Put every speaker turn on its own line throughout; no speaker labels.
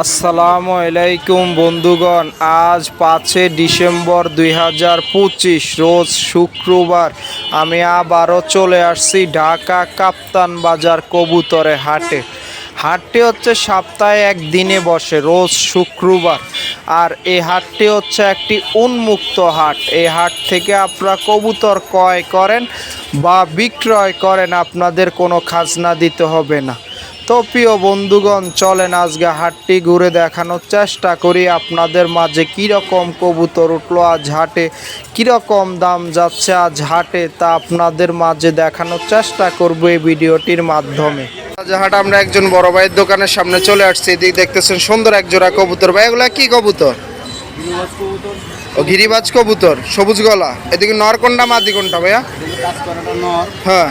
আসসালামু আলাইকুম বন্ধুগণ। আজ পাঁচে ডিসেম্বর দুই হাজার পঁচিশ, রোজ শুক্রবার। আমি আবারও চলে আসছি ঢাকা কাপ্তান বাজার কবুতরে হাটে। হাটটি হচ্ছে সপ্তাহে একদিনে বসে, রোজ শুক্রবার। আর এই হাটটি হচ্ছে একটি উন্মুক্ত হাট। এই হাট থেকে আপনারা কবুতর ক্রয় করেন বা বিক্রয় করেন, আপনাদের কোনো খাজনা দিতে হবে না। তো প্রিয় বন্ধুগণ চলেন আজকে হাটটি ঘুরে দেখানোর চেষ্টা করি। আপনাদের মাঝে কীরকম কবুতর উঠল আজ হাটে কীরকম দাম যাচ্ছে আজ হাটে তা আপনাদের মাঝে দেখানোর চেষ্টা করব এই ভিডিওটির মাধ্যমে। আজ হাট আমরা একজন বড় ভাইয়ের দোকানের সামনে চলে আসছি। এদিকে দেখতেছেন সুন্দর এক জোড়া কবুতর। ভাই এগুলা কি কবুতর? ও গিরিবাজ কবুতর সবুজ গলা। এদিকে নর কোনটা মাদি কোনটা ভাইয়া? হ্যাঁ।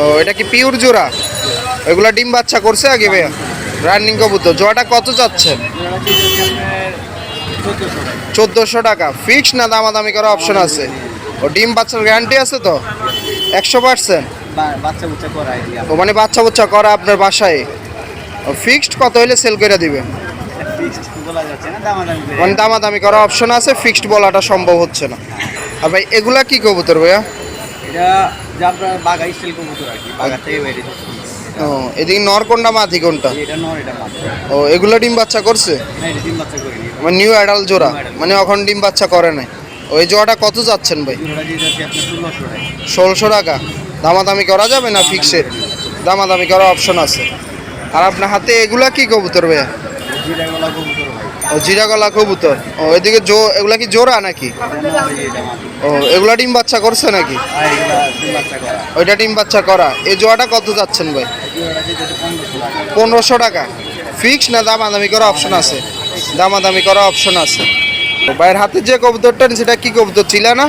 ও এটা কি পিওর জোড়া? এগুলা ডিম বাচ্চা করছে আগে ভাইয়া। রানিং কবুতর। জোড়াটা কত যাচ্ছে চোদ্দোশো টাকা। ফিক্স না দামাদামি করার অপশন আছে? ও ডিম বাচ্চার গ্যারান্টি আছে তো? একশো পার্সেন্ট? ও মানে বাচ্চা বুচ্চা করা আপনার বাসায়। ও ফিক্সড কত হলে সেল করে দিবে? মানে দামাদামি করার অপশন আছে, ফিক্সড বলাটা সম্ভব হচ্ছে না। আর ভাই, এগুলা কি কবুতর ভাইয়া?
কবুতর আর কি থেকে
ও এদিকে নর কোনটা মাদি কোনটা?
এটা নর এটা মাত্র
ও এগুলো ডিম বাচ্চা করছে?
না এটা ডিম বাচ্চা করিনি।
মানে নিউ অ্যাডাল্ট জোড়া। মানে এখন ডিম বাচ্চা করে নাই। ওই জোড়াটা কত যাচ্ছেন ভাই?
ষোলোশো টাকা।
দামাদামি করা যাবে না ফিক্সেড দামাদামি করার অপশন আছে। আর আপনার হাতে এগুলা কি কবুতর ভাইয়া? জিরা গলা কবুতর। ও এদিকে জো এগুলা কি জোড়া নাকি?
নর
ও এগুলা ডিম বাচ্চা করছে নাকি? ওইটা ডিম বাচ্চা করা। এই জোড়াটা কত যাচ্ছেন ভাই?
পনেরোশো টাকা।
ফিক্স না দামাদামি করা অপশন আছে? দামাদামি করা অপশন আছে। ভাইয়ের হাতে যে কবুতরটা সেটা কি কবুতর ছিল না?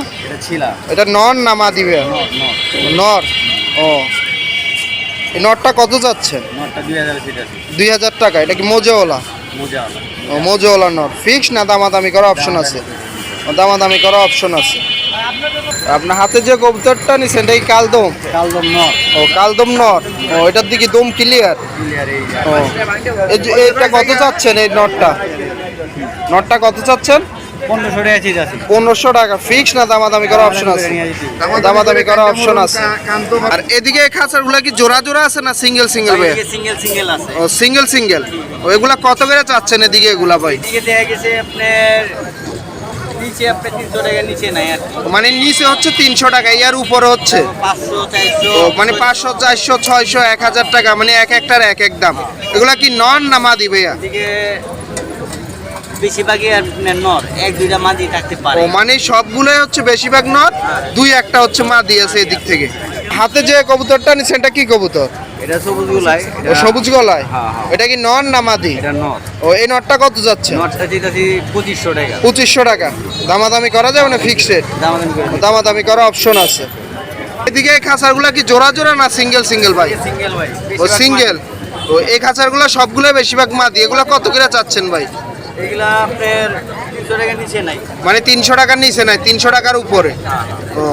এটা
নন না মা দিবে
নর নর।
নর। ও। এই নটটা কত যাচ্ছে?
দুই হাজার
টাকা। এটা কি মোজেওয়ালা?
মোজা
ও মোজেওয়ালা নট ফিক্স না দামাদামি করা অপশন আছে? দামাদামি করা অপশন আছে? আপনার হাতে যে কবুতরটা নিছেন এটা কালদম?
কালদম নট
ও কালদম নট ও এটার দিকে দম ক্লিয়ার ও এই এটা কত চাচ্ছেন এই নটটা? নটটা কত চাচ্ছেন?
পনেরোশো টাকা চিজ আছে।
পনেরোশো টাকা। ফিক্স না দামাদামি করা অপশন আছে দামাদামি করা অপশন আছে। আর এদিকে খাঁচারগুলা কি জোড়া জোড়া আছে না সিঙ্গেল সিঙ্গেল ভাই?
সিঙ্গেল সিঙ্গেল আছে।
ও সিঙ্গেল সিঙ্গেল ও এগুলা কত করে চাচ্ছেন এদিকে এগুলা ভাই?
এদিকে দেখা গেছে আপনার
মানে নিচে হচ্ছে তিনশো টাকা ইয়ার উপরে হচ্ছে? ও মানে পাঁচশো চারশো ছয়শো এক হাজার টাকা মানে এক একটার এক এক দাম। এগুলা কি নন না মাদি ভাইয়া?
বেশিরভাগই আপনার নর এক দুইটা মাঝি থাকতে
ও মানে সবগুলোই হচ্ছে বেশিরভাগ নর দুই একটা হচ্ছে মাদি আছে এদিক থেকে। হাতে যে কবুতরটা নিচ্ছে এটা কি কবুতর?
এটা সবুজ গুলাই
ও সবুজ গলায়?
হ্যাঁ, হ্যাঁ।
এটা কি নন না মাদি?
এটা নর।
ও এই নটটা কত যাচ্ছে?
নরটা যেতেছি পঁচিশশো টাকা।
পঁচিশশো টাকা। দামাদামি করা যাবে না ফিক্সড
দামাদামি করে
দামাদামি করা অপশন আছে। এদিকে এই খাঁচারগুলা কি জোড়া জোড়া না সিঙ্গেল সিঙ্গেল ভাই?
সিঙ্গেল ভাই
ও সিঙ্গেল ও এই খাঁচারগুলো সবগুলো বেশিরভাগ মাদি। এগুলো কত করে চাচ্ছেন ভাই?
এগুলা আপনার তিনশো টাকা নিচে নাই।
মানে তিনশো টাকার নিচে নাই তিনশো টাকার উপরে। ও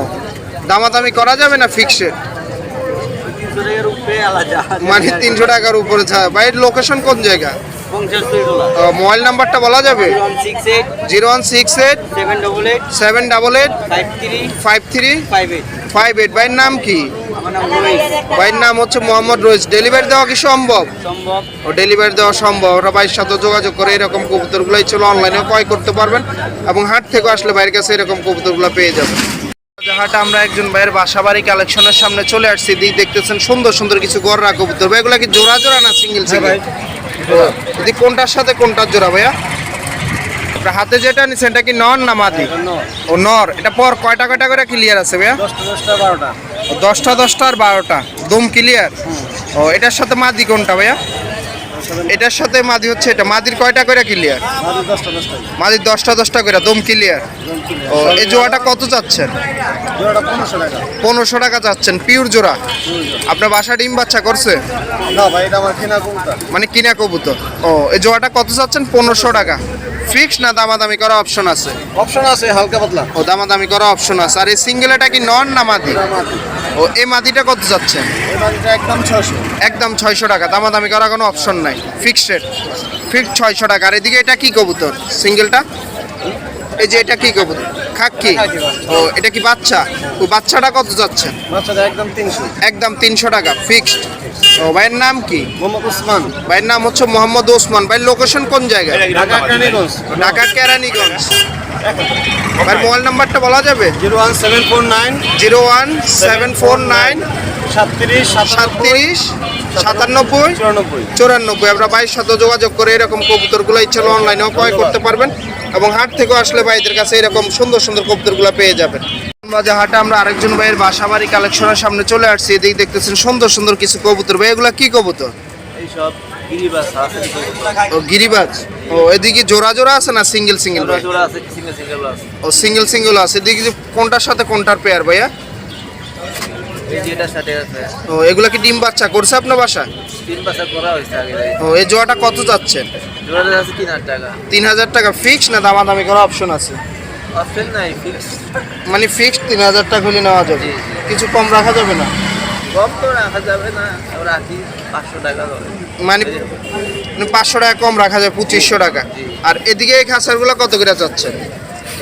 দামাদামি করা যাবে না ফিক্সড মানে তিনশো টাকার উপরে ভাইয়ের লোকেশন কোন জায়গা? মোবাইল নাম্বারটা বলা যাবে? Zero one six eight.
Seven double eight.
Seven double eight.
Five three.
Five three.
Five eight.
Five eight. ভাইয়ের নাম কি? ভাইয়ের নাম হচ্ছে মোহাম্মদ রোহিত ডেলিভারি দেওয়া কি সম্ভব?
সম্ভব।
ও ডেলিভারি দেওয়া সম্ভব। ওরা ভাইয়ের সাথে যোগাযোগ করে এরকম কবুতরগুলোই ছিল অনলাইনেও ক্রয় করতে পারবেন এবং হাট থেকে আসলে ভাইয়ের কাছে এরকম কবুতরগুলো পেয়ে যাবেন। হাট আমরা একজন ভাইয়ের বাসা বাড়ি কালেকশনের সামনে চলে আসছি। দিক দেখতেছেন সুন্দর সুন্দর কিছু গররা কবুতর। ভাই এগুলা কি জোড়া জোড়া না সিঙ্গেল সিঙ্গেল? যদি কোনটার সাথে কোনটার জোড়া ভাইয়া? আপনার হাতে যেটা নিচ্ছেন এটা কি নর না মাদি? ও নর। এটা পর কয়টা কয়টা করে ক্লিয়ার আছে ভাইয়া?
দশটা দশটা বারোটা।
দশটা দশটা আর বারোটা। দম ক্লিয়ার ও এটার সাথে মাদি কোনটা ভাইয়া? এটার সাথে মাদি হচ্ছে এটা। মাদির কয়টা করে ক্লিয়ার মাদির দশটা দশটা। করে দম ক্লিয়ার ও এই জোয়াটা কত চাচ্ছেন?
পনেরোশো টাকা।
চাচ্ছেন পিওর জোড়া। আপনার বাসা ডিম বাচ্চা করছে?
না ভাই এটা আমার কেনা কবুতর।
মানে কিনা কবুতর। ও এই জোড়াটা কত চাচ্ছেন? পনেরোশো টাকা। ফিক্স না দামাদামি করা অপশন আছে?
অপশন আছে হালকা পাতলা।
ও দামাদামি করা অপশন আছে। আর এই সিঙ্গেল এটা কি নন না মাদি? ও এই মাদিটা কত
মাদিটা একদম ছয়শো।
একদম ছয়শো টাকা। দামাদামি করা কোনো অপশন নাই। ফিক্সড রেট ফিক্সড ছয়শো টাকা। আর এদিকে এটা কি কবুতর? সিঙ্গেলটা এই যে এটা কি কবুতর? খাক্কি ও এটা কি বাচ্চা? ও বাচ্চাটা কত যাচ্ছে?
বাচ্চাটা একদম তিনশো।
একদম তিনশো টাকা ফিক্সড ও ভাইয়ের নাম কি?
মোহাম্মদ উসমান
ভাইয়ের নাম হচ্ছে মোহাম্মদ ওসমান। ভাইয়ের লোকেশন কোন জায়গায়?
ঢাকা কেরানীগঞ্জ?
ঢাকা কেরানীগঞ্জ। ভাইয়ের মোবাইল নাম্বারটা বলা যাবে?
Zero one seven four nine
zero one seven four nine
সাতত্রিশ
সাতত্রিশ সাতানব্বই
চুরানব্বই।
আমরা বাইশ শত যোগাযোগ করে এরকম কবুতরগুলো ইচ্ছে হলে অনলাইনেও ক্রয় করতে পারবেন এবং হাট থেকেও আসলে ভাইদের কাছে এরকম সুন্দর সুন্দর কবুতরগুলো পেয়ে যাবেন। বাজে হাটে আমরা আরেকজন ভাইয়ের বাসা বাড়ি কালেকশনের সামনে চলে আসছি এদিকে দেখতেছেন সুন্দর সুন্দর কিছু কবুতর। ভাই এগুলো কি কবুতর?
এইসব
ও গিরিবাজ। ও এদিকে জোড়া জোড়া আছে না সিঙ্গেল সিঙ্গেল ও সিঙ্গেল সিঙ্গেল আছে। এদিকে কোনটার সাথে কোনটার পেয়ার ভাইয়া
এই যে এটার সাথে আছে
ও এগুলা কি ডিম বাচ্চা? করছে আপনার বাসা
তিন বছর করা হয়েছে আগে
ও এই জোড়াটা কত যাচ্ছেন
জোড়াটা আছে তিন হাজার টাকা।
তিন হাজার টাকা ফিক্স না দামাদামি করার অপশন আছে?
অপশন নাই ফিক্স
মানে ফিক্সড তিন হাজার টাকা হলে নেওয়া যাবে। কিছু কম রাখা যাবে না?
কম তো রাখা যাবে না আমরা রাখি পাঁচশো টাকা ধরে
মানে পাঁচশো টাকা কম রাখা যায় পঁচিশশো টাকা। আর এদিকে এই খাঁচারগুলো কত করে যাচ্ছে?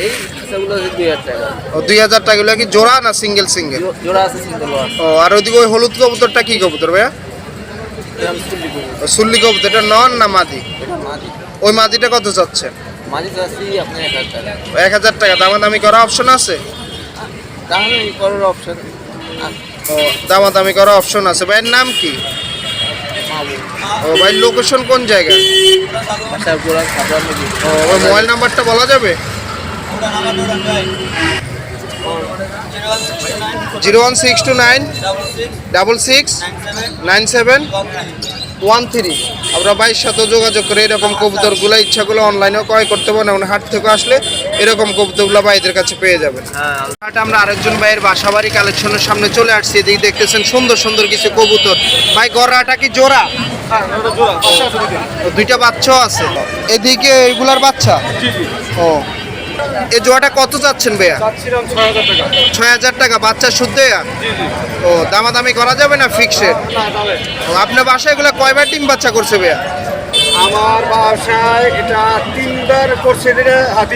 এই সেগুলো হচ্ছে দুই হাজার টাকা।
ও দুই হাজার টাকা এগুলো কি জোড়া না সিঙ্গেল সিঙ্গেল
জোড়া আছে সিঙ্গেল
ও আর ওই হলুদ কবুতরটা কি কবুতর ভাইয়া?
এরকম চুল্লি
সুল্লি কবুতর এটা নন না মাদি? ওই মাদিটা কত
এক হাজার টাকা।
এক হাজার টাকা দামাদামি করা অপশন আছে?
করার অপশন
ও দামাদামি করা অপশন আছে। ভাইয়ের নাম কি? ও ভাই লোকেশন কোন জায়গা ও ওই মোবাইল নাম্বারটা বলা যাবে? Zero one six two nine double six nine seven one three. আমরা বাইশ সাথে যোগাযোগ করে এরকম কবুতরগুলো ইচ্ছাগুলো অনলাইনেও ক্রয় করতে পারেন এবং হাট থেকে আসলে এরকম কবুতরগুলো ভাইদের কাছে পেয়ে যাবেন। হাট আমরা আরেকজন ভাইয়ের বাসাবাড়ি কালেকশনের সামনে চলে আসছি এদিকে দেখতেছেন সুন্দর সুন্দর কিছু কবুতর। ভাই গড়াটা কি জোড়া? দুইটা বাচ্চাও আছে। এদিকে এগুলার বাচ্চা? ও এই জোয়াটা কত চাচ্ছেন ভাইয়া? ছয় হাজার টাকা। বাচ্চা শুদ্ধ ও দামাদামি করা যাবে না ফিক্সে ও আপনার বাসায় এগুলো কয়বার ডিম বাচ্চা করছে ভাইয়া?
আমার বাসায় এটা তিনবার করছে হ্যাঁ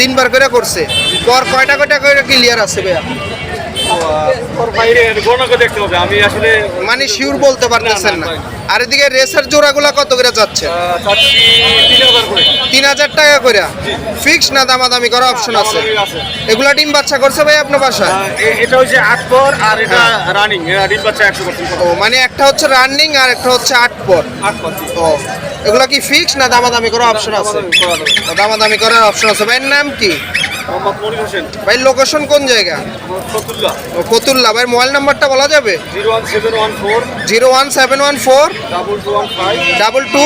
তিনবার
করে করছে। পর কয়টা কয়টা করে ক্লিয়ার আছে ভাইয়া?
দেখতে হবে আমি আসলে
মানে শিওর বলতে পারতেছেন না। আর এদিকে রেসের জোড়াগুলো কত করে যাচ্ছে?
তিন হাজার
টাকা করে। ফিক্স না দামাদামি করা অপশন আছে? এগুলা ডিম বাচ্চা করছে ভাই আপনার বাসায়?
এটা হচ্ছে আট পর আর এটা রানিং ডিম বাচ্চা একশো
মানে একটা হচ্ছে রানিং আর একটা হচ্ছে আট পর
আট পার্সেন্ট
ও এগুলা কি ফিক্স না দামাদামি করার অপশন আছে? দামাদামি করার অপশন আছে। ভাইয়ের নাম কি? ভাই লোকেশন কোন জায়গা? ফতুল্লা ভাই মোবাইল নাম্বারটা বলা যাবে?
Zero one seven one four. Double two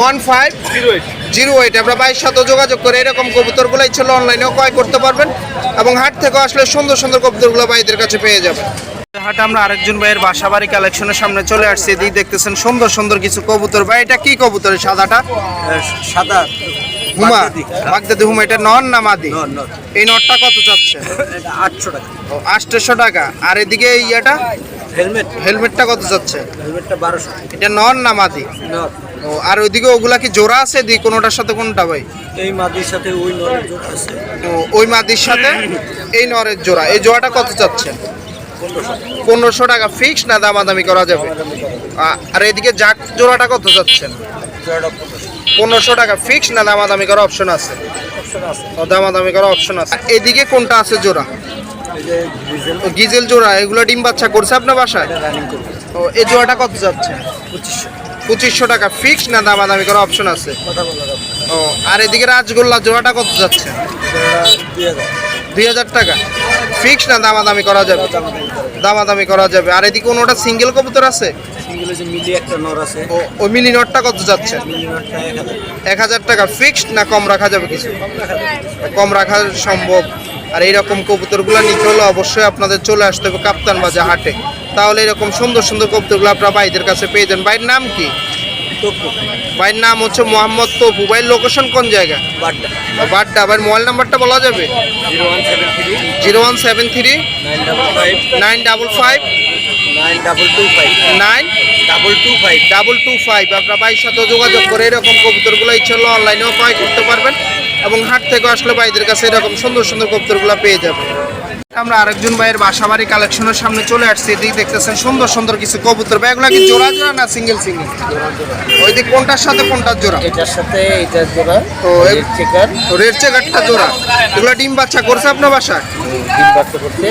one five. Zero eight
zero eight আমরা বাইশ সাথে যোগাযোগ করে এরকম কবুতরগুলো ইচ্ছে অনলাইনেও ক্রয় করতে পারবেন এবং হাট থেকে আসলে সুন্দর সুন্দর কবুতরগুলো ভাইদের কাছে পেয়ে যাবেন। হাটে আমরা আরেকজন ভাইয়ের বাসা বাড়ি কালেকশনের সামনে চলে আসছি। এদিকে দেখতেছেন সুন্দর সুন্দর কিছু কবুতর। ভাই এটা কি কবুতর সাদাটা?
সাদা।
হুমা? বাগদাদি। হুমা এটা নন না মাদি? এই নটটা কত চাচ্ছে?
আটশো টাকা।
আর এদিকে ইয়েটা?
হেলমেট।
হেলমেটটা কত
হেলমেটটা বারোশো
এটা নন না মাদি? ও আর ওইদিকে ওগুলা কি জোড়া আছে? দি কোনোটার সাথে কোনটা ভাই?
এই মাদির সাথে ওই নরের জোড়া আছে।
ও, ওই মাদির সাথে এই নরের জোড়া। এই জোড়াটা কত চাচ্ছে? পনেরোশো টাকা ফিক্স না দামাদামি করা যাবে? আর এদিকে জাক জোড়াটা কত যাচ্ছেন?
পনেরোশো।
টাকা ফিক্স না দামাদামি করার অপশন আছে?
অপশন আছে।
ও দামাদামি করার অপশন আছে। এদিকে কোনটা আছে জোড়া? গিজেল জোড়া এগুলো ডিম বাচ্চা করছে আপনার বাসায়? ও এই জোড়াটা কত যাচ্ছে?
পঁচিশশো।
পঁচিশশো টাকা ফিক্স না দামাদামি করার অপশন আছে? ও আর এদিকে রাজগোল্লা জোড়াটা কত যাচ্ছে?
দুই হাজার
টাকা। ফিক্স না দামাদামি করা যাবে? দামাদামি করা যাবে। আর এদিকে কোনোটা সিঙ্গেল কবুতর আছে? ও মিলি নটটা কত যাচ্ছে?
এক হাজার।
টাকা। ফিক্সড না কম রাখা যাবে কিছু? কম রাখা সম্ভব। আর এইরকম কবুতরগুলো নিতে হলে অবশ্যই আপনাদের চলে আসতে হবে কাপ্তান বাজার হাটে। তাহলে এরকম সুন্দর সুন্দর কবুতরগুলো আপনারা ভাইদের কাছে পেয়ে যান। ভাইয়ের নাম কি? ভাইয়ের নাম হচ্ছে মোহাম্মদ তপু ভাইয়ের লোকেশন কোন জায়গা?
বাড্ডা।
বাড্ডা। ভাইয়ের মোবাইল নাম্বারটা বলা যাবে?
Zero one seven three. Nine double five.
Nine double
two five.
Nine
double two five.
Double two five. আপনার ভাইয়ের সাথে যোগাযোগ করে এরকম কবুতরগুলো ইচ্ছে হলে অনলাইনেও ক্রয় করতে পারবেন এবং হাট থেকে আসলে ভাইদের কাছে এরকম সুন্দর সুন্দর কবুতরগুলো পেয়ে যাবেন। আমরা আরেকজন ভাইয়ের বাসা বাড়ি কালেকশনের সামনে চলে আসছি। এদিকে দেখতেছেন সুন্দর সুন্দর কিছু কবুতর। ভাই এগুলো কি জোড়া জোড়া না সিঙ্গেল সিঙ্গেল ওই দিক কোনটার সাথে কোনটার জোড়া?
এটার সাথে এটার জোড়া
এ-
রেড চেকার
রেড চেকারটা জোড়া। এগুলো ডিম বাচ্চা করছে আপনার বাসায়?
ডিম বাচ্চা করতে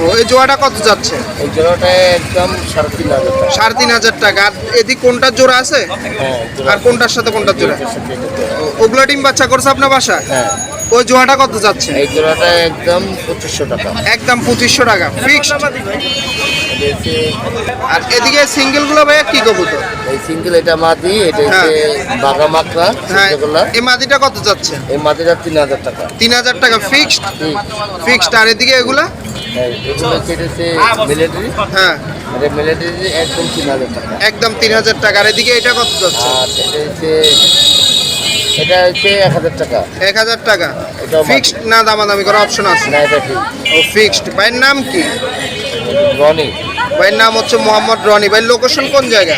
ও এই জোড়াটা কত যাচ্ছে?
এই জোড়াটা একদম সাড়ে তিন হাজার টাকা।
সাড়ে তিন হাজার টাকা। আর এদিক কোনটার জোড়া আছে?
হ্যাঁ
আর কোনটার সাথে কোনটার জোড়া। ওগুলো ডিম বাচ্চা করছে আপনার বাসায়?
হ্যাঁ।
ওই জোড়াটা কত যাচ্ছে?
এই জোড়াটা একদম পঁচিশশো টাকা।
একদম পঁচিশশো টাকা। ফিক্সড আর এদিকে সিঙ্গেলগুলো ভাইয়া কি কবুতর?
এই সিঙ্গেল এটা মাদি এটা হচ্ছে বাঘা মাকড়া
হ্যাঁ এই মাদিটা কত যাচ্ছে?
এই মাদিটা তিন হাজার টাকা।
তিন হাজার টাকা ফিক্সড ফিক্সড আর এদিকে এগুলা?
হ্যাঁ,
হ্যাঁ।
একদম তিন হাজার টাকা।
আর এদিকে এটা কত যাচ্ছে?
এটা হচ্ছে এক হাজার টাকা।
এক হাজার টাকা। ফিক্সড না দামাদামি করার অপশন আছে?
না এটা ঠিক
ও ফিক্সড। ভাইয়ের নাম কি?
রনি।
ভাইয়ের নাম হচ্ছে মোহাম্মদ রনি। ভাই লোকেশন কোন জায়গা?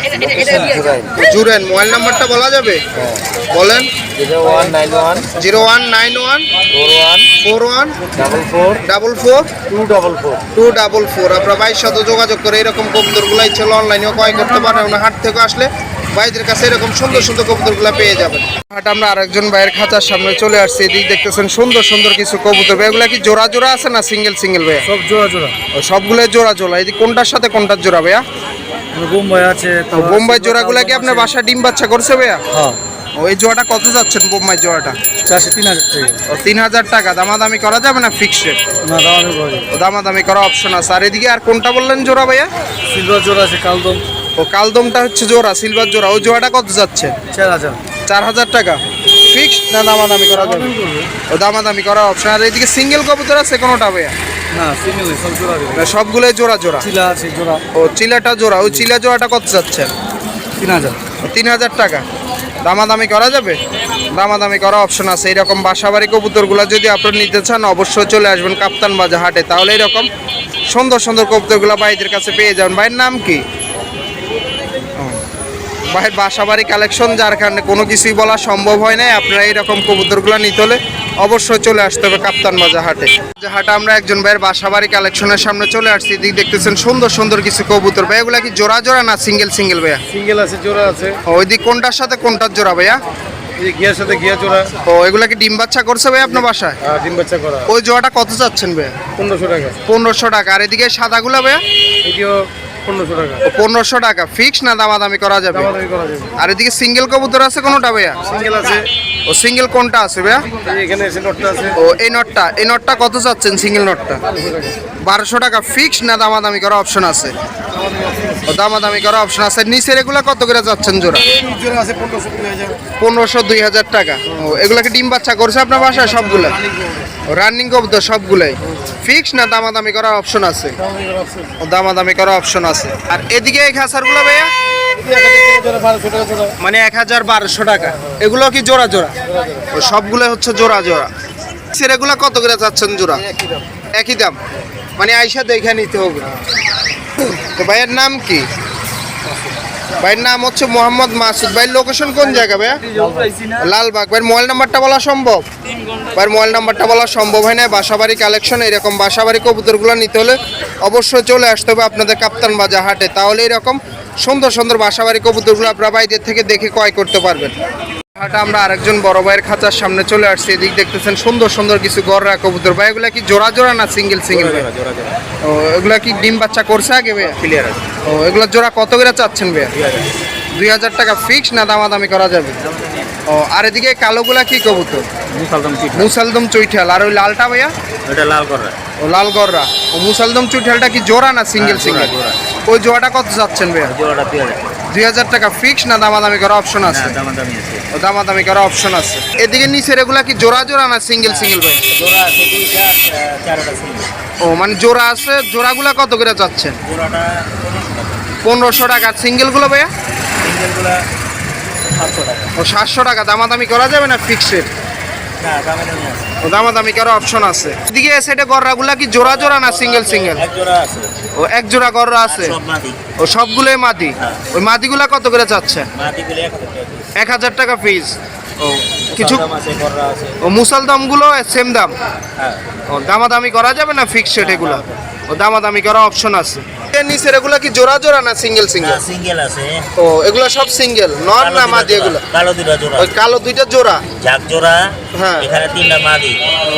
জুরেন মোবাইল নাম্বারটা বলা যাবে?
হ্যাঁ।
বলেন।
Zero one nine one.
Zero one nine one.
Four one.
Four one.
Double four.
Double four.
Two double four.
Two double four. আপনার ভাইয়ের সাথে যোগাযোগ করে এরকম কবুতরগুলো ইচ্ছে অনলাইনেও ক্রয় করতে পারেন। হাট থেকে আসলে ভাইদের কাছে এরকম সুন্দর সুন্দর কবুতরগুলো পেয়ে যাবেন। হাট আমরা আরেকজন ভাইয়ের খাঁচার সামনে চলে আসছি এদিক দেখতেছেন সুন্দর সুন্দর কিছু কবুতর। ভাই এগুলা কি জোড়া জোড়া আছে না সিঙ্গেল সিঙ্গেল ভাইয়া?
সব জোড়া জোড়া।
সবগুলো জোড়া জোড়া। এদিকে কোনটার সাথে কোনটার জোড়া ভাইয়া?
বোম্বাই আছে
বোম্বাই জোড়াগুলা কি আপনার বাসায় ডিম বাচ্চা করছে ভাইয়া?
হ্যাঁ।
ও জোড়াটা কত যাচ্ছেন বোম্বাই জোড়াটা?
চারশো তিন হাজার টাকা।
তিন হাজার টাকা। দামাদামি করা যাবে না ফিক্সড রেট
না দামি করে
দামাদামি করা অপশন আছে। আর এদিকে আর কোনটা বললেন জোড়া ভাইয়া?
সিলভার জোড়া আছে কালদম।
ও কালদমটা হচ্ছে জোড়া সিলভার জোড়া। ওই জোড়াটা কত যাচ্ছে?
চার হাজার।
চার হাজার টাকা। ফিক্স না দামাদামি করা যাবে? ও দামাদামি করার অপশন আর এইদিকে সিঙ্গেল কবুতর আছে কোনোটা ভাইয়া?
না সিঙ্গেল সব জোড়া
সবগুলোই জোড়া জোড়া।
চিলা আছে জোড়া।
ও চিলাটা জোড়া। ওই চিলা জোড়াটা কত যাচ্ছে?
তিন হাজার।
তিন হাজার টাকা। দামাদামি করা যাবে? দামাদামি করা অপশন আছে। এরকম বাসাবাড়ি কবুতরগুলো যদি আপনারা নিতে চান অবশ্যই চলে আসবেন কাপ্তান বাজার হাটে। তাহলে এরকম সুন্দর সুন্দর কবুতরগুলো ভাইদের কাছে পেয়ে যাবেন। ভাইয়ের নাম কি? ভাইয়ের বাসাবাড়ি কালেকশন যার কারণে কোনো কিছুই বলা সম্ভব হয় নাই। আপনারা এইরকম কবুতরগুলো নিতে হলে অবশ্যই চলে আসতে হবে কাপ্তান বাজার হাটে। যে হাটে আমরা একজন ভাইয়ের বাসাবাড়ি কালেকশনের সামনে চলে আসছি দিক দেখতেছেন সুন্দর সুন্দর কিছু কবুতর। ভাই এগুলা কি জোড়া জোড়া না সিঙ্গেল সিঙ্গেল ভাইয়া?
সিঙ্গেল আছে জোড়া আছে।
ওই দিক কোনটার সাথে কোনটার জোড়া ভাইয়া?
গিয়ার সাথে গিয়া জোড়া।
ও এগুলা কি ডিম বাচ্চা করছে ভাই আপনার বাসায়?
আর ডিম বাচ্চা করা।
ওই জোড়াটা কত চাচ্ছেন ভাইয়া?
পনেরোশো টাকা।
পনেরোশো টাকা। আর এদিকে সাদাগুলা ভাইয়া?
এটিও পনেরোশো টাকা।
পনেরোশো টাকা। ফিক্স না দামাদামি করা যাবে?
করা যাবে।
আর এদিকে সিঙ্গেল কবুতর আছে কোনোটা ভাইয়া?
সিঙ্গেল আছে।
ও সিঙ্গেল কোনটা আছে ভাইয়া?
এখানে এসে নটটা আছে।
ও এই নটটা এই নটটা কত চাচ্ছেন সিঙ্গেল নটটা? বারোশো টাকা। ফিক্স না দামাদামি করা অপশন আছে? ও দামাদামি করা অপশন আছে। নিচের এগুলা কত করে যাচ্ছেন জোড়া?
পনেরোশো দুই হাজার।
টাকা। ও এগুলাকে ডিম বাচ্চা করছে আপনার বাসায় সবগুলা? রানিং কবুতর সবগুলাই ফিক্স না দামাদামি করার অপশন আছে?
দামাদামি
করার অপশন আছে। আর এদিকে এই খাসারগুলো ভাইয়া? মানে এক হাজার বারোশো টাকা। এগুলো কি জোড়া জোড়া? সবগুলো হচ্ছে জোড়া জোড়া। সেরেগুলো কত করে যাচ্ছেন জোড়া?
একই দাম।
মানে আইসা দেখে নিতে হবে। তো ভাইয়ের নাম কি? ভাইয়ের নাম হচ্ছে মোহাম্মদ মাসুদ। ভাই লোকেশন কোন জায়গা ভাইয়া? লালবাগ। ভাইয়ের মোবাইল নাম্বারটা বলা সম্ভব? ভাইয়ের মোবাইল নাম্বারটা বলা সম্ভব হয় না। বাসাবাড়ি কালেকশন এরকম বাসাবাড়ি কবুতরগুলো নিতে হলে অবশ্যই চলে আসতে হবে আপনাদের কাপ্তান বাজার হাটে। তাহলে এরকম সুন্দর সুন্দর বাসাবাড়ি কবুতরগুলো আপনারা বাইরের থেকে দেখে ক্রয় করতে পারবেন। হাটে আমরা আরেকজন বড় ভাইয়ের খাঁচার সামনে চলে আসছি। এদিক দেখতেছেন সুন্দর সুন্দর কিছু গররা কবুতর। ভাই এগুলা কি জোড়া জোড়া না সিঙ্গেল সিঙ্গেল ও এগুলা কি ডিম বাচ্চা করছে আগে ভাইয়া?
ক্লিয়ার আছে।
ও এগুলা জোড়া কত করে চাচ্ছেন ভাইয়া? দুই হাজার। টাকা ফিক্স না দামাদামি করা যাবে? ও আর এদিকে কালোগুলা কি কবুতর?
মুসালদম চিট
চুইঠাল। আর ওই লালটা ভাইয়া?
এটা লাল করা
ও লাল গররা। ও মুসালদম চুইঠালটা কি জোড়া না সিঙ্গেল
হ্যাঁ,
সিঙ্গেল ওই জোড়াটা কত চাচ্ছেন ভাইয়া?
জোড়াটা দুই হাজার।
টাকা ফিক্স না দামাদামি করা অপশন আছে?
দামাদামি আছে।
দামাদামি করার অপশন আছে। এদিকে নিচের এগুলা কি জোড়া জোড়া না সিঙ্গেল সিঙ্গেল ভাই?
জোড়া আছে দুইটা চারটা সিঙ্গেল
ও মানে জোড়া আছে জোড়াগুলা কত করে যাচ্ছেন
জোড়াটা
পনেরোশো টাকা। সিঙ্গেলগুলো ভাইয়া?
সিঙ্গেলগুলা সাতশো টাকা।
ও সাতশো টাকা। দামাদামি করা যাবে না ফিক্সড ও দামাদামি করার অপশন আছে। এদিকে সাইডে গররাগুলা কি জোড়া জোড়া না সিঙ্গেল সিঙ্গেল
এক জোড়া আছে।
ও এক জোড়া গররা আছে?
মাদি।
ও সবগুলোই মাদি?
হ্যাঁ।
ওই মাদিগুলা কত করে চাচ্ছে
মাদি গুলো এক হাজার টাকা
ফিস ও কিছু ও মুসাল দামগুলো সেম দাম।
হ্যাঁ।
ও দামাদামি করা যাবে না ফিক্সড এগুলো? ও দামাদামি করার অপশন আছে। এর নিচের এগুলা কি জোড়া জোড়া না সিঙ্গেল সিঙ্গেল
সিঙ্গেল আছে।
ও এগুলো সব সিঙ্গেল নর না মাদি এগুলো?
কালো দুটা জোড়া।
ওই কালো দুইটা জোড়া?
জাগ জোড়া
হ্যাঁ।
এখানে তিনটা মাদি।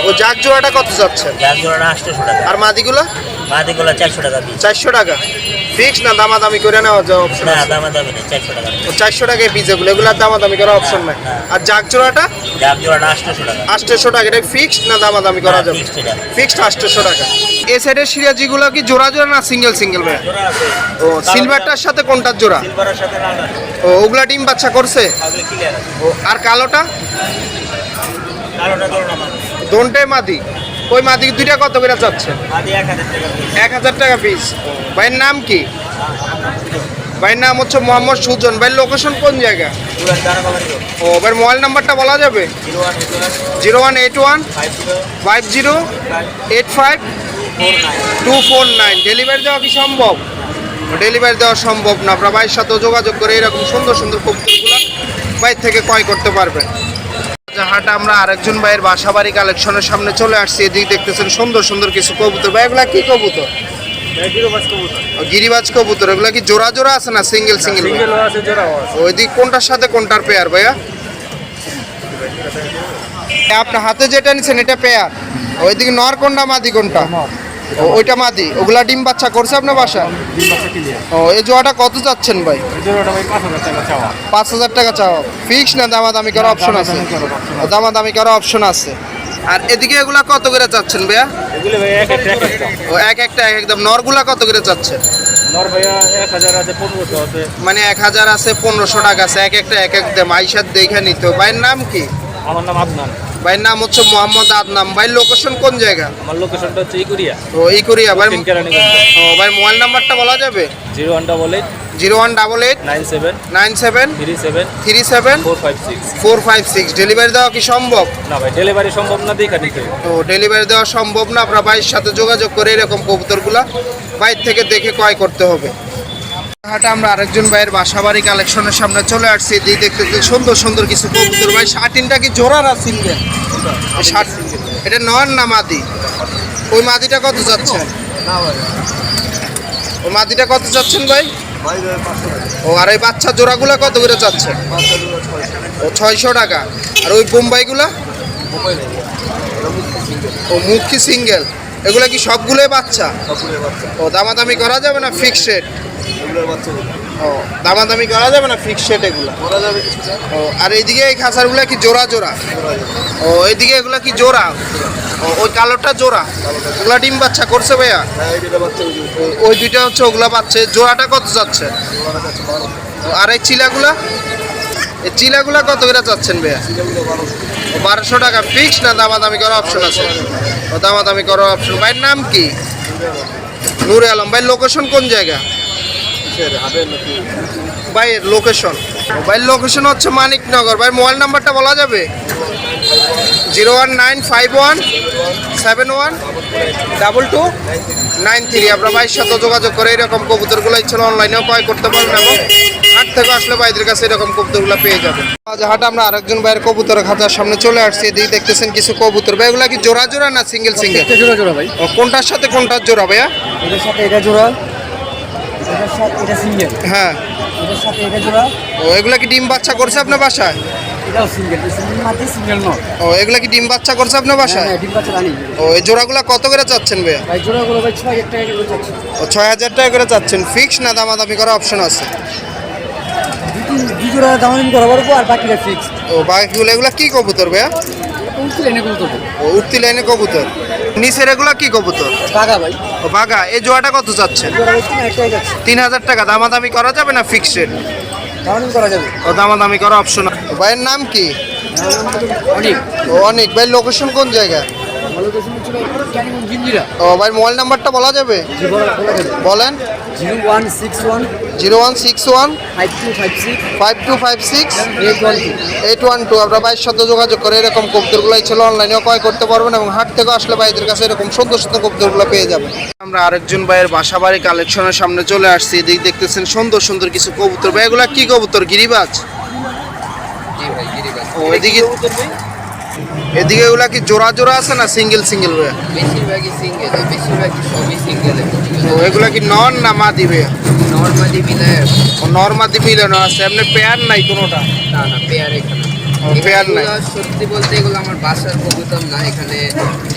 ও জাগ জোড়াটা কত যাচ্ছে?
জাগ জোড়াটা আটশোশো টাকা।
আর মাদিগুলো?
চারশো টাকা পিস
চারশো টাকা। ফিক্স না দামাদামি করে নেওয়া যায় অপশন
না
আছে?
দামে দামি নেই চারশো টাকা
চারশো টাকায় পিস এগুলো এগুলো দামাদামি করার অপশন নাই। আর জাগ জোড়াটা
জাগ জোড়াটা আটশোশো টাকা।
আটশোশো টাকা এটা ফিক্সড না দামাদামি করা যাবে?
ফিক্সড
আটশোশো টাকা। এ সাইডের সিরাজিগুলো কি জোড়া জোড়া না সিঙ্গেল সিঙ্গেল ভাই? ও সিলভারটার সাথে কোনটার জোড়া? ও ওগুলা ডিম বাচ্চা করছে? ও আর কালোটা?
কালোটা
দোনটাই মাদি। ওই মাদি দুইটা কত করে
মাদি এক হাজার টাকা পিস
ভাইয়ের নাম কি? ভাইয়ের নাম হচ্ছে মোহাম্মদ সুজন। ভাইয়ের লোকেশন কোন জায়গা? ও ভাইয়ের মোবাইল নাম্বারটা বলা যাবে?
Zero one
eight one
five zero
eight five two four nine. Delivery দেওয়া কি সম্ভব? ডেলিভারি দেওয়া সম্ভব না। আপনার ভাইয়ের সাথে যোগাযোগ করে এরকম সুন্দর সুন্দর কবুতরগুলো বাইর থেকে ক্রয় করতে পারবেন। হাটে আমরা আরেকজন ভাইয়ের বাসা বাড়ি কালেকশনের সামনে চলে আসছি। এদিক দেখতেছেন সুন্দর সুন্দর কিছু কবুতর। ভাই এগুলা কি কবুতর? গিরিবাজ কবুতর। এগুলা কি জোড়া জোড়া আছে না সিঙ্গেল সিঙ্গেল ওই দিক কোনটার সাথে কোনটার পেয়ার ভাইয়া? আপনার হাতে যেটা নিচ্ছেন এটা পেয়ার ওইদিকে নর কোনটা মাদি কোনটা? ও, ওইটা মাদি ওগুলা ডিম বাচ্চা করছে আপনার বাসা ও এই জোয়াটা কত যাচ্ছেন ভাই?
পাঁচ হাজার টাকা চাওয়া।
ফিক্স না দামাদামি করার অপশন আছে? দামা দামি করার অপশন আছে। আর এদিকে এগুলা কত করে চাচ্ছেন ভাইয়া?
এক একটা
ও এক একটা এক একদম। নরগুলা কত করে চাচ্ছেন মানে এক হাজার আছে পনেরোশো টাকা আছে। এক একটা এক এক দাম। আইসার দেখে নিত ভাইয়ের নাম কি?
আমার নাম আদনান।
ভাইয়ের নাম হচ্ছে মোহাম্মদ আদনাম। ভাই লোকেশন কোন জায়গা?
আমার লোকেশনটা হচ্ছে ইকুরিয়া।
ও ই করিয়া ভাই ও ভাই মোবাইল নাম্বারটা বলা যাবে?
Zero one double eight
zero one double eight
nine seven
nine seven
three seven
three seven
four five six
four five six delivery দেওয়া কি সম্ভব?
না ভাই ডেলিভারি সম্ভব না নিতে
তো ডেলিভারি দেওয়া সম্ভব না। আপনার ভাইয়ের সাথে যোগাযোগ করে এরকম কবুতরগুলা বাইর থেকে দেখে ক্রয় করতে হবে। হাটে আমরা আরেকজন ভাইয়ের বাসা বাড়ি কালেকশনের সামনে চলে আসছি। দিয়ে দেখতে দেখতে সুন্দর সুন্দর কিছু কবুতর। ভাই শার্টিনটা কি জোড়া না সিঙ্গেল? শার্ট এটা নন না মাদি? ওই মাদিটা কত যাচ্ছে? ওই মাদিটা কত যাচ্ছেন ভাই? ও আর এই বাচ্চা জোড়াগুলা কত করে যাচ্ছে? ও ছয়শো টাকা। আর ওই বোম্বাইগুলা? ও মুখী সিঙ্গেল। এগুলো কি সবগুলোই বাচ্চা? ও দামাদামি করা যাবে না ফিক্সড ও দামাদামি করা যাবে না ফিক্সড এগুলো? ও আর এইদিকে এই খাঁচারগুলো কি জোড়া জোড়া? ও এইদিকে এগুলো কি জোড়া? ও ওই কালোটা জোড়া? ওগুলা ডিম বাচ্চা করছে ভাইয়া? ওই দুইটা হচ্ছে ওগুলা বাচ্চা। জোড়াটা কত যাচ্ছে? আর এই চিলাগুলা? এই চিলাগুলা কত করে চাচ্ছেন ভাইয়া? বারোশো টাকা ফিক্স না দামাদামি করার অপশন আছে? ও দামাদামি করার অপশন ভাইয়ের নাম কি? নূরে আলম। ভাই লোকেশন কোন জায়গা? ভাইয়ের লোকেশন ভাইয়ের লোকেশন হচ্ছে মানিকনগর। ভাই মোবাইল নাম্বারটা বলা যাবে? Zero one nine five one seven one double two nine three. আপনার ভাইয়ের সাথে যোগাযোগ করে এরকম কবুতরগুলো ইচ্ছা অনলাইনেও ক্রয় করতে পারবেন এবং হাট থেকে আসলে ভাইদের কাছে এরকম কবুতরগুলো পেয়ে যাবেন। হাটে আমরা আরেকজন ভাইয়ের কবুতর খাতার সামনে চলে আসছি। এদিকে দেখতেছেন কিছু কবুতর। ভাই এগুলা কি জোড়া জোড়া না সিঙ্গেল সিঙ্গেল
জোড়া জোড়া ভাই।
কোনটার সাথে কোনটার জোড়া ভাইয়া?
এটার সাথে এটা জোড়া এটা সিঙ্গেল
হ্যাঁ।
এটার সাথে এটা জোড়া।
ও এগুলা কি ডিম বাচ্চা করছে আপনার বাসায়?
এটাও সিঙ্গেল সিঙ্গেল মাঝে সিঙ্গেল নয়।
ও এগুলা কি ডিম বাচ্চা করছে আপনার বাসায়?
হ্যাঁ ডিম বাচ্চা রানি।
ও এই জোড়াগুলা কত করে চাচ্ছেন ভাইয়া?
ভাই জোড়াগুলো ভাই ছয় এক টাকা করে যাচ্ছে
ও ছয় হাজার টাকা করে চাচ্ছেন। ফিক্স না দামাদামি করার অপশন আছে?
দুই জোড়া দামাদামি করা পারব আর বাকিটা ফিক্সড
ও বাকিগুলো এগুলা কি কবুতর ভাইয়া?
উঠতে
লাইনে কবুতর। নিচের এগুলা কি কবুতর?
টাকা ভাই।
ও বাঘা এই জোড়াটা কত চাচ্ছেন?
তিন
হাজার টাকা দামাদামি করা যাবে না ফিক্সড
দামাদামি করা যাবে।
ও দামাদামি করা অপশন ভাইয়ের নাম কি?
অনেক।
অনেক ভাই লোকেশন কোন জায়গা? ও ভাই মোবাইল নাম্বারটা বলা যাবে?
বলা বলা যাবে।
বলেন।
Zero one six one
zero one six one
five two five six
five two five six
eight one two.
Eight one two আপনার ভাইয়ের সাথে যোগাযোগ করে এরকম কবুতরগুলো ছিল অনলাইনেও ক্রয় করতে পারবেন এবং হাট থেকে আসলে ভাইদের কাছে এরকম সুন্দর সুন্দর কবুতরগুলো পেয়ে যাবেন। আমরা আরেকজন ভাইয়ের বাসা বাড়ি কালেকশনের সামনে চলে আসছি। এদিক দেখতেছেন সুন্দর সুন্দর কিছু কবুতর। ভাই এগুলা কি কবুতর? গিরিবাজ? ও এদিকে এদিকে এগুলা কি জোড়া জোড়া আছে না সিঙ্গেল সিঙ্গেল ভাইয়া
বেশিরভাগই সিঙ্গেল বেশিরভাগই সবই সিঙ্গেল
ও এগুলা কি নন না মাদি ভাইয়া নর্মাদি মিলানো আছে এমনি পেয়ার নাই কোনোটা?
না না পেয়ার এখানে।
পেয়ার নাই।
সত্যি বলতে এগুলো আমার বাসার কবুতর না এখানে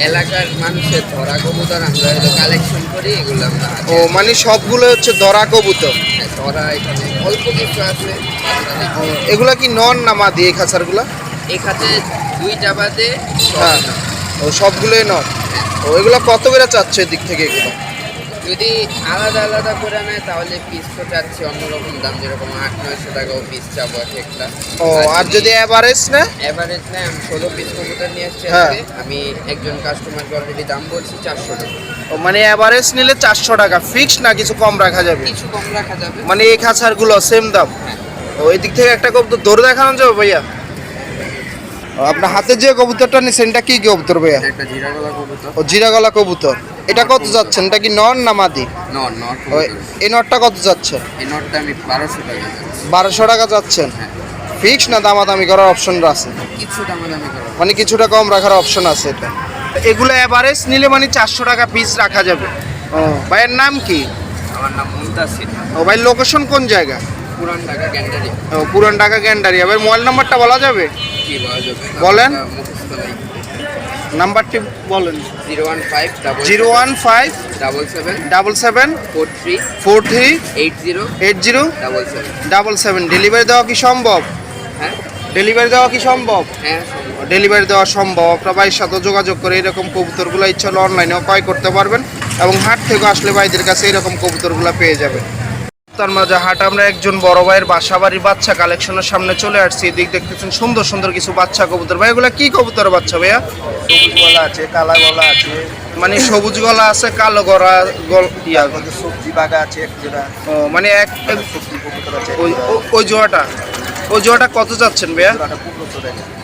এলাকার মানুষের ধরা কবুতর আমরা এগুলো কালেকশন করি এগুলো আমরা
ও মানে সবগুলো হচ্ছে ধরা কবুতর?
হ্যাঁ, ধরা এখানে অল্প কিছু আছে আপনাদের-
এগুলা কি নন না মাদি এই খাঁচারগুলা?
এখানে দুইটা বাদে
হ্যাঁ। ও সবগুলোই নন ও এগুলা কত করে চাচ্ছে এদিক থেকে এগুলো?
যদি আলাদা আলাদা করে নেয় তাহলে পিস তো চাচ্ছি অন্যরকম দাম যেরকম আট নয়শো টাকাও পিস চাবো এক একটা।
ও আর যদি এভারেজ না
এভারেজ নেয় আমি ষোলো পিস কবুতর নিয়ে এসেছি
হ্যাঁ।
আমি একজন কাস্টমারকে অলরেডি দাম বলছি চারশো টাকা।
ও মানে এভারেজ নিলে চারশো টাকা। ফিক্স না কিছু কম রাখা যাবে?
কিছু কম রাখা যাবে।
মানে এই খাঁচারগুলো সেম দাম?
হ্যাঁ।
ও এদিক থেকে একটা কবুতর দৌড়ে দেখানো যাবে ভাইয়া? ও, আপনার হাতে যে কবুতরটা নিছেন এটা কি কবুতর ভাইয়া?
একটা জিরা গলা কবুতর।
ও জিরা গলা কবুতর। এটা কত যাচ্ছেন? এটা কি নন না মাদি?
নর নর
এই নটটা কত যাচ্ছে
এই নটটা আমি বারোশো টাকা
যাচ্ছেন?
হ্যাঁ।
ফিক্স না দামাদামি করার অপশন আছে?
কিছু দাম আমি করব
মানে কিছুটা কম রাখার অপশন আছে এটা। এগুলো এভারেজ নিলে মানে চারশো টাকা পিস রাখা যাবে। ও। ভাইয়ের নাম কি?
আমার নাম
ও ভাই লোকেশন কোন জায়গা?
পুরান ঢাকা গ্যান্ডারি।
ও পুরান ঢাকা গ্যান্ডারি। এবার মোবাইল নাম্বারটা বলা যাবে?
কি বলা যাবে।
বলেন। নাম্বারটি বলেন।
Zero one five double
zero one five
double seven
double seven
four three
four three
eight zero
eight zero
double seven.
Double seven. Delivery দেওয়া কি সম্ভব?
হ্যাঁ?
ডেলিভারি দেওয়া কি সম্ভব?
হ্যাঁ
ডেলিভারি দেওয়া সম্ভব। আপনার ভাইয়ের সাথে যোগাযোগ করে এরকম কবুতরগুলো ইচ্ছা হলে অনলাইনেও ক্রয় করতে পারবেন এবং হাট থেকে আসলে ভাইদের কাছে এরকম কবুতরগুলো পেয়ে যাবেন। তার মাঝে হাট আমরা একজন বড় ভাইয়ের বাসা বাড়ির বাচ্চা কালেকশনের সামনে চলে আসছি। এদিক দেখতেছেন সুন্দর সুন্দর কিছু বাচ্চা কবুতর। ভাই এগুলো কি কবুতর বাচ্চা ভাইয়া?
সবুজ গলা আছে কালা গলা আছে।
মানে সবুজ গলা আছে কালো গলা গল ইয়া।
সবজি বাগা আছে এক জোড়া।
ও মানে এক ওই ও- ওই জোড়াটা? ওই জোড়াটা কত যাচ্ছেন ভাইয়া?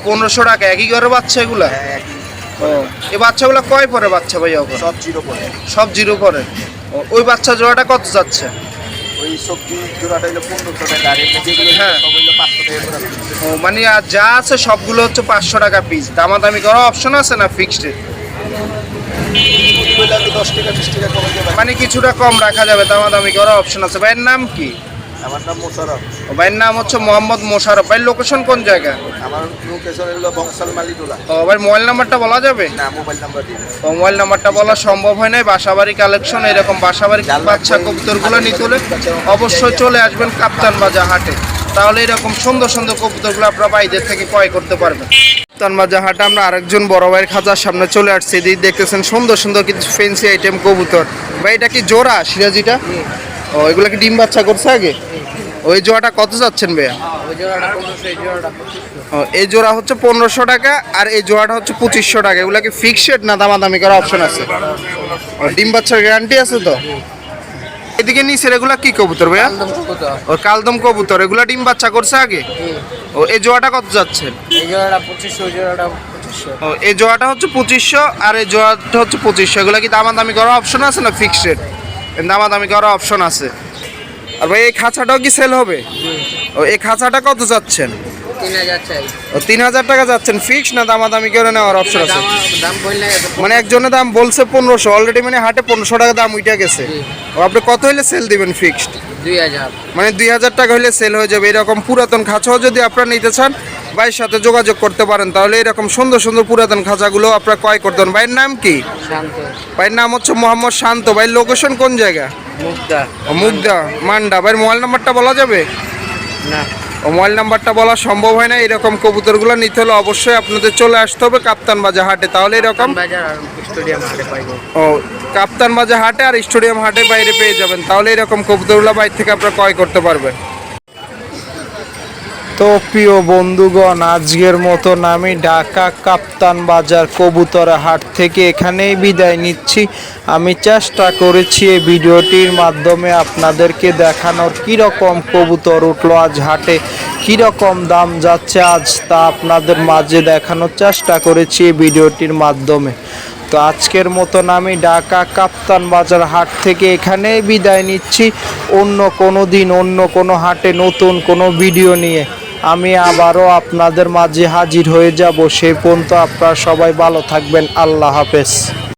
পনেরোশো টাকা।
একই ঘরে বাচ্চা এগুলা?
হ্যাঁ
ও এই বাচ্চাগুলো কয় পরে বাচ্চা ভাইয়া?
সব জিরো করে
সব জিরো পরে ওই বাচ্চা জোড়াটা কত যাচ্ছে?
ওই সবজি জোড়াটা হলো পনেরোশো টাকা আর এমনি যেগুলো
হ্যাঁ।
সব হইল পাঁচশো টাকা করে
ও মানে আর যা আছে সবগুলো হচ্ছে পাঁচশো টাকা পিস দামাদামি করার অপশন আছে না ফিক্সড
দশ টাকা বিশ টাকা কমে যাবে।
মানে কিছুটা কম রাখা যাবে দামাদামি করার অপশন আছে। ভাইয়ের নাম কি?
আমার নাম মোশারফ
ও, ভাইয়ের নাম হচ্ছে মোহাম্মদ মোশারফ ভাই লোকেশন কোন জায়গা?
আমার লোকেশন হলো বংশাল মালিদোলা
ও ভাই মোবাইল নাম্বারটা বলা যাবে?
না মোবাইল নাম্বার দিন।
ও মোবাইল নাম্বারটা বলা সম্ভব হয় নাই। বাসাবাড়ি কালেকশন এরকম বাসাবাড়ি বাচ্চা কবুতরগুলো নিতে হলে অবশ্যই চলে আসবেন কাপ্তান বাজার হাটে। তাহলে এরকম সুন্দর সুন্দর কবুতরগুলো আপনারা ভাইদের থেকে ক্রয় করতে পারবেন। কাপ্তান বাজার হাটে আমরা আরেকজন বড় ভাইয়ের খাঁচার সামনে চলে আসছি। এদিকে দেখতেছেন সুন্দর সুন্দর কিছু ফেন্সি আইটেম কবুতর। ভাই এটা কি জোড়া সিরাজিটা? ও এগুলো কি ডিম বাচ্চা করছে আগে? ওই জোড়াটা কত যাচ্ছেন ভাইয়া?
ওই জোড়াটা পনেরোশো এই
জোড়া হচ্ছে পনেরোশো টাকা আর এই জোড়াটা হচ্ছে পঁচিশশো টাকা। এগুলো কি ফিক্সড না দামাদামি করার অপশন আছে? ডিম বাচ্চার গ্যারান্টি আছে তো? এদিকে নিচের এগুলা কি কবুতর ভাইয়া? ও কালদম কবুতর। এগুলা ডিম বাচ্চা করছে আগে? ও এই জোড়াটা কত যাচ্ছে
এই জোড়াটা পঁচিশশো ওই জোড়াটা
ও এই জোড়াটা হচ্ছে পঁচিশশো আর এই জোড়াটা হচ্ছে পঁচিশশো। এগুলা কি দামাদামি করার অপশন আছে না ফিক্সড দামাদামি করার অপশন আছে। আর ভাই এই খাঁচাটাও কি সেল হবে? ও এই খাঁচাটা কত যাচ্ছেন?
তিন হাজার
টাকা যাচ্ছেন। ফিক্স না দামাদামি করে নেওয়ার অপশন আছে? মানে একজনের দাম বলছে পনেরোশো অলরেডি মানে হাটে পনেরোশো টাকা দাম উঠে গেছে। ও আপনি কত হলে সেল দিবেন ফিক্সড
দুই হাজার।
মানে দুই হাজার টাকা হলে সেল হয়ে যাবে। এরকম পুরাতন খাঁচাও যদি আপনারা নিতে চান ভাইয়ের সাথে যোগাযোগ করতে পারেন তাহলে এরকম সুন্দর সুন্দর পুরাতন খাঁচাগুলো আপনারা ক্রয় করতে পারেন। ভাইয়ের নাম কি? ভাইয়ের নাম হচ্ছে মোহাম্মদ শান্ত। ভাইয়ের লোকেশন কোন জায়গা? মুগদা। মান্ডা। ভাইয়ের মোবাইল নাম্বারটা বলা যাবে?
না।
ও মোবাইল নাম্বারটা বলা সম্ভব হয় না। এরকম কবুতরগুলো নিতে হলে অবশ্যই আপনাদের চলে আসতে হবে কাপ্তান বাজার হাটে। তাহলে এরকম? ও কাপ্তান বাজার হাটে আর স্টেডিয়াম হাটে বাইরে পেয়ে যাবেন। তাহলে এরকম কবুতরগুলো বাইরে থেকে আপনারা ক্রয় করতে পারবেন। তো প্রিয় বন্ধুগণ, আজকের মতন আমি ঢাকা কাপ্তান বাজার কবুতর হাট থেকে এখানেই বিদায় নিচ্ছি। আমি চেষ্টা করেছি এই ভিডিওটির মাধ্যমে আপনাদেরকে দেখানোর কীরকম কবুতর উঠল আজ হাটে, কীরকম দাম যাচ্ছে আজ তা আপনাদের মাঝে দেখানোর চেষ্টা করেছি এই ভিডিওটির মাধ্যমে। তো আজকের মতন আমি ঢাকা কাপ্তান বাজার হাট থেকে এখানেই বিদায় নিচ্ছি। অন্য কোনো দিন, অন্য কোনো হাটে নতুন কোনো ভিডিও নিয়ে। আমি আবারও আপনাদের মাঝে হাজির হয়ে যাব। সেই পর্যন্ত আপনারা সবাই ভালো থাকবেন। আল্লাহ হাফেজ।